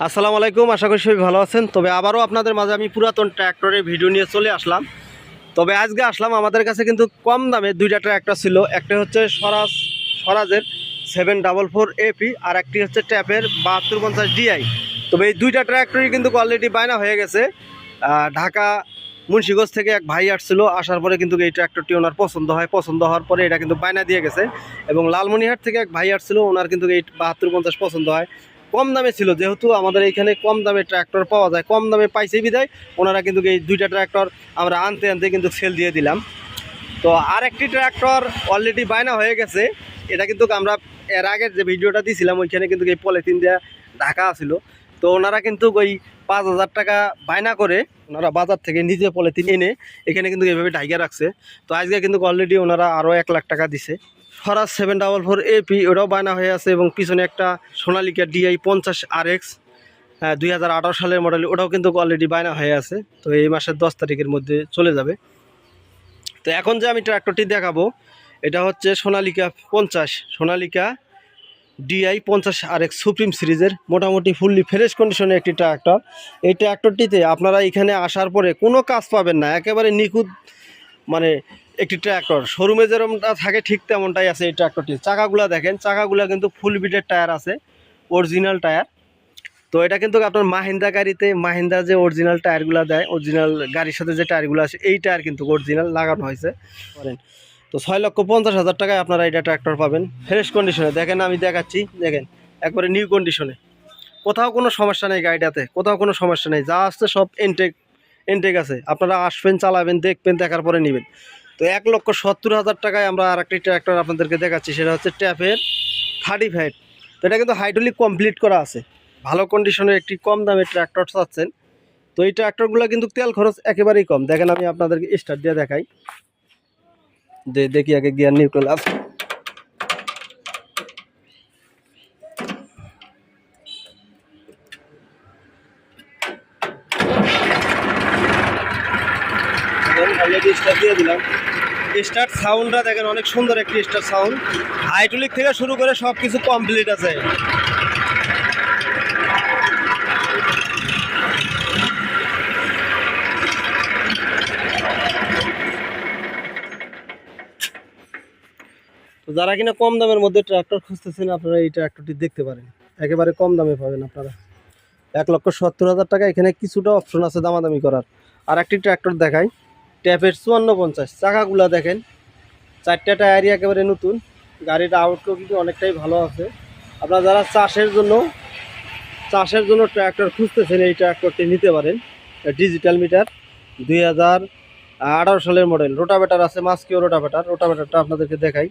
আসসালামু আলাইকুম, আশা করি সবাই ভালো আছেন। তবে আবারও আপনাদের মাঝে আমি পুরাতন ট্র্যাক্টরের ভিডিও নিয়ে চলে আসলাম। তবে আজকে আসলাম, আমাদের কাছে কিন্তু কম দামে দুইটা ট্র্যাক্টর ছিল। একটা হচ্ছে স্বরাজ স্বরাজের সেভেন ডাবল ফোর এপি আর একটি হচ্ছে ট্যাপের বাহাত্তর পঞ্চাশ ডিআই তবে এই দুইটা ট্র্যাক্টরই কিন্তু কোয়ালিটি বায়না হয়ে গেছে। ঢাকা মুন্সিগঞ্জ থেকে এক ভাই আসছিল, আসার পরে কিন্তু এই ট্র্যাক্টরটি ওনার পছন্দ হয়। পছন্দ হওয়ার পরে এটা কিন্তু বায়না দিয়ে গেছে। এবং লালমনিহাট থেকে এক ভাই আসছিল, ওনার কিন্তু এই বাহাত্তর পঞ্চাশ পছন্দ হয়। কম দামে ছিল, যেহেতু আমাদের এইখানে কম দামে ট্র্যাক্টর পাওয়া যায়, কম দামে পাইছে বিদায়। ওনারা কিন্তু এই দুইটা ট্র্যাক্টর আমরা আনতে আনতে কিন্তু সেল দিয়ে দিলাম। তো আর একটি ট্র্যাক্টর অলরেডি বায়না হয়ে গেছে। এটা কিন্তু আমরা এর আগের যে ভিডিওটা দিয়েছিলাম ওইখানে কিন্তু এই পলিথিন দেওয়া ঢাকা ছিল তো ওনারা কিন্তু ওই পাঁচ হাজার টাকা বায়না করে ওনারা বাজার থেকে নিজে পলিথিন এনে এখানে কিন্তু এইভাবে ঢাইকা রাখছে। তো আজকে কিন্তু অলরেডি ওনারা আরও এক লাখ টাকা দিছে। ফরাস সেভেন ডাবল ফোর এপি ওটাও বায়না হয়ে আছে এবং পিছনে একটা সোনালিকা ডিআই পঞ্চাশ আর এক্স দুই হাজার আঠারো সালের মডেল ওটাও কিন্তু অলরেডি বায়না হয়ে আছে। তো এই মাসের দশ তারিখের মধ্যে চলে যাবে। তো এখন যে আমি ট্র্যাক্টরটি দেখাবো, এটা হচ্ছে সোনালিকা পঞ্চাশ, সোনালিকা ডিআই পঞ্চাশ আর এক্স সুপ্রিম সিরিজের মোটামুটি ফুললি ফ্রেশ কন্ডিশনের একটি ট্র্যাক্টর এই ট্র্যাক্টরটিতে আপনারা এখানে আসার পরে কোনো কাজ পাবেন না, একেবারে নিখুঁত মানে একটি ট্র্যাক্টর। শোরুমে যেরকমটা থাকে ঠিক তেমনটাই আছে এই ট্র্যাক্টরটি। চাকাগুলো দেখেন, চাকাগুলো কিন্তু ফুল বিটের টায়ার আছে অরিজিনাল টায়ার। তো এটা কিন্তু আপনার মাহিন্দা গাড়িতে মাহিন্দা যে অরিজিনাল টায়ারগুলো দেয় অরিজিনাল গাড়ির সাথে যে টায়ারগুলো আসে, এই টায়ার কিন্তু অরিজিনাল লাগানো হয়েছে। করেন তো ছয় লক্ষ পঞ্চাশ হাজার টাকায় আপনারা এটা ট্র্যাক্টর পাবেন। ফ্রেশ কন্ডিশনে দেখেন, আমি দেখাচ্ছি, দেখেন, একবারে নিউ কন্ডিশনে কোথাও কোনো সমস্যা নেই গাড়িটাতে, কোথাও কোনো সমস্যা নেই। যা আসছে সব এনটেক এনটেক আছে। আপনারা আসবেন, চালাবেন, দেখবেন, দেখার পরে নেবেন। তো এক লক্ষ সত্তর হাজার টাকায় আমরা আর একটি ট্র্যাক্টর আপনাদেরকে দেখাচ্ছি, সেটা হচ্ছে ট্যাপের থার্টি ফাইভ তো এটা কিন্তু হাইড্রোলিক কমপ্লিট করা আছে। ভালো কন্ডিশনের একটি কম দামে ট্র্যাক্টর চাচ্ছেন। তো এই ট্র্যাক্টরগুলো কিন্তু তেল খরচ একেবারেই কম। দেখেন আমি আপনাদেরকে স্টার্ট দিয়ে দেখাই। যে দেখি আগে gear neutral up already start দিয়ে দিলাম স্টার্ট সাউন্ডটা দেখেন, অনেক সুন্দর একটি স্টার্ট সাউন্ড হাইড্রোলিক থেকে শুরু করে সব কিছু কমপ্লিট আছে। তো যারা কিনা কম দামের মধ্যে ট্র্যাক্টর খুঁজতেছেন, আপনারা এই ট্র্যাক্টরটি দেখতে পারেন। একেবারে কম দামে পাবেন আপনারা। এক লক্ষ সত্তর হাজার টাকা, এখানে কিছুটা অপশন আছে দামাদামি করার। আর একটি ট্র্যাক্টর দেখাই। ট্যাপের চুয়ান্ন পঞ্চাশ। চাকাগুলা দেখেন চারটা টায়ারই একেবারে নতুন। গাড়ির আউটলুক কিন্তু অনেকটাই ভালো আছে। আপনারা যারা চাষের জন্য চাষের জন্য ট্র্যাক্টর খুঁজতেছেন, এই ট্র্যাক্টরটি নিতে পারেন। ডিজিটাল মিটার দুই হাজার আঠারো সালের মডেল রোটাভেটার আছে, মাস্কিও রোটাভেটার রোটাভেটারটা আপনাদেরকে দেখাই।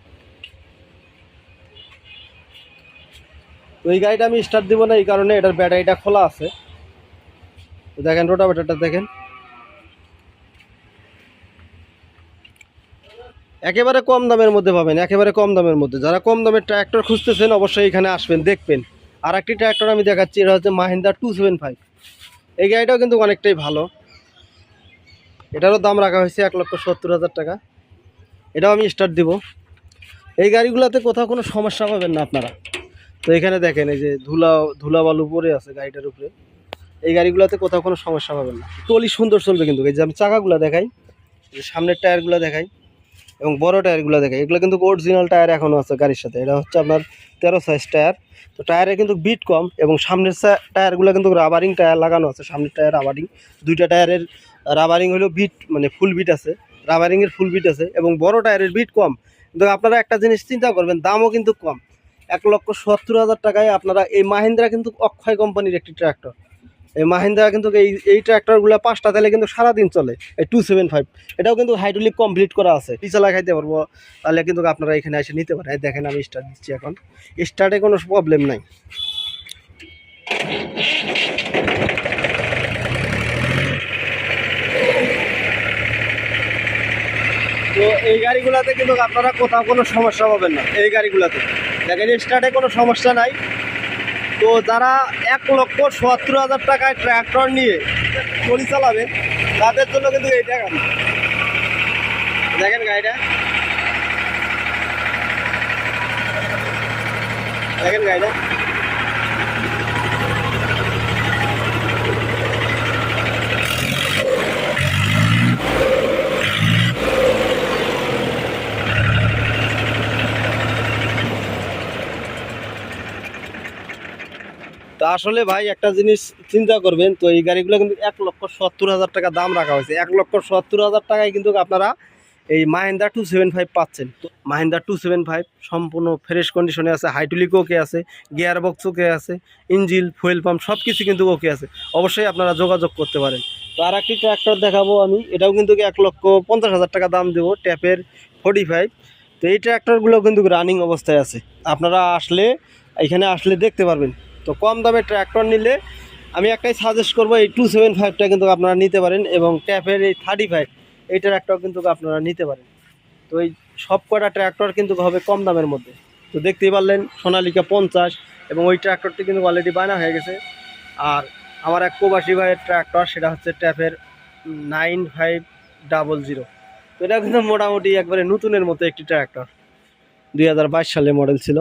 এই গাড়িটা আমি স্টার্ট দিব না, এই কারণে এটার ব্যাটারিটা খোলা আছে। দেখেন রোটাভেটারটা দেখেন। একেবারে কম দামের মধ্যে পাবেন, একেবারে কম দামের মধ্যে। যারা কম দামের ট্র্যাক্টর খুঁজতেছেন অবশ্যই এখানে আসবেন, দেখবেন। আর একটি ট্র্যাক্টর আমি দেখাচ্ছি, এটা হচ্ছে মাহিন্দা টু সেভেন ফাইভ এই গাড়িটাও কিন্তু অনেকটাই ভালো। এটারও দাম রাখা হয়েছে এক লক্ষ সত্তর হাজার টাকা। এটাও আমি স্টার্ট দিব। এই গাড়িগুলোতে কোথাও কোনো সমস্যা পাবেন না আপনারা। তো এখানে দেখেন, এই যে ধুলা ধুলা বালু পরে আছে গাড়িটার উপরে। এই গাড়িগুলোতে কোথাও কোনো সমস্যা পাবেন না। টলি সুন্দর চলবে কিন্তু। এই যে আমি চাকাগুলো দেখাই সামনের টায়ারগুলো দেখাই। এবং বড় টায়ারগুলো দেখে এগুলো কিন্তু অরিজিনাল টায়ার এখনও আছে গাড়ির সাথে। এটা হচ্ছে আপনার তেরো সাইজ টায়ার। তো টায়ারে কিন্তু বিট কম এবং সামনের টায়ারগুলো কিন্তু রাবারিং টায়ার লাগানো আছে, সামনের টায়ার রাবারিং দুইটা টায়ারের রাবারিং হলো বিট মানে ফুল বিট আছে রাবারিংয়ের ফুল বিট আছে এবং বড় টায়ারের বিট কম। কিন্তু আপনারা একটা জিনিস চিন্তা করবেন, দামও কিন্তু কম। এক লক্ষ সত্তর হাজার টাকায় আপনারা এই মাহিন্দ্রা কিন্তু অক্ষয় কোম্পানির একটি ট্র্যাক্টর এই মাহিন্দ্রা কিন্তু এই এই ট্র্যাক্টরগুলো পাঁচটা তেলে কিন্তু সারাদিন চলে, এই টু সেভেন ফাইভ এটাও কিন্তু হাইড্রোলিক কমপ্লিট করা আছে। পিছলা খাইতে পারব, তাহলে কিন্তু আপনারা এখানে এসে নিতে পারেন। দেখেন আমি স্টার্ট দিচ্ছি এখন। স্টার্টে কোনো প্রবলেম নাই। তো এই গাড়িগুলোতে কিন্তু আপনারা কোথাও কোনো সমস্যা পাবেন না। এই গাড়িগুলোতে। দেখেন স্টার্টে কোনো সমস্যা নাই। তো যারা এক লক্ষ সত্তর হাজার টাকায় ট্র্যাক্টর নিয়ে চলি চালাবে, তাদের জন্য কিন্তু এইটা গাড়ি। দেখেন গাড়িটা। দেখেন গাড়িটা। তো আসলে ভাই একটা জিনিস চিন্তা করবেন, তো এই গাড়িগুলো কিন্তু এক লক্ষ সত্তর হাজার টাকা দাম রাখা হয়েছে। এক লক্ষ সত্তর হাজার টাকায় কিন্তু আপনারা এই মাহিন্দা টু সেভেন ফাইভ পাচ্ছেন। তো মাহিন্দা টু সেভেন ফাইভ সম্পূর্ণ ফ্রেশ কন্ডিশনে আছে হাইড্রোলিক ওকে আছে গিয়ার বক্স ওকে আছে ইঞ্জিল ফুয়েল পাম্প সব কিছু কিন্তু ওকে আছে। অবশ্যই আপনারা যোগাযোগ করতে পারেন। তো আর একটি ট্র্যাক্টর দেখাবো আমি, এটাও কিন্তু এক লক্ষ পঞ্চাশ হাজার টাকা দাম দেবো, ট্যাপের ফোর্টি ফাইভ তো এই ট্র্যাক্টরগুলো কিন্তু রানিং অবস্থায় আছে। আপনারা আসলে, এখানে আসলে দেখতে পারবেন। তো কম দামে ট্র্যাক্টর নিলে আমি একটাই সাজেস্ট করব, এই টু সেভেন ফাইভটা কিন্তু আপনারা নিতে পারেন এবং ট্যাপের এই থার্টি ফাইভ এই ট্র্যাক্টর কিন্তু আপনারা নিতে পারেন। তো এই সব কটা ট্র্যাক্টর কিন্তু হবে কম দামের মধ্যে। তো দেখতেই পারলেন, সোনালিকা পঞ্চাশ এবং ওই ট্র্যাক্টরটি কিন্তু অলরেডি বানা হয়ে গেছে। আর আমার এক প্রবাসী ভাইয়ের ট্র্যাক্টর সেটা হচ্ছে ট্যাপের নাইন ফাইভ ডাবল জিরো তো এটা কিন্তু মোটামুটি একবারে নতুনের মতো একটি ট্র্যাক্টর দুই হাজার বাইশ সালে মডেল ছিল।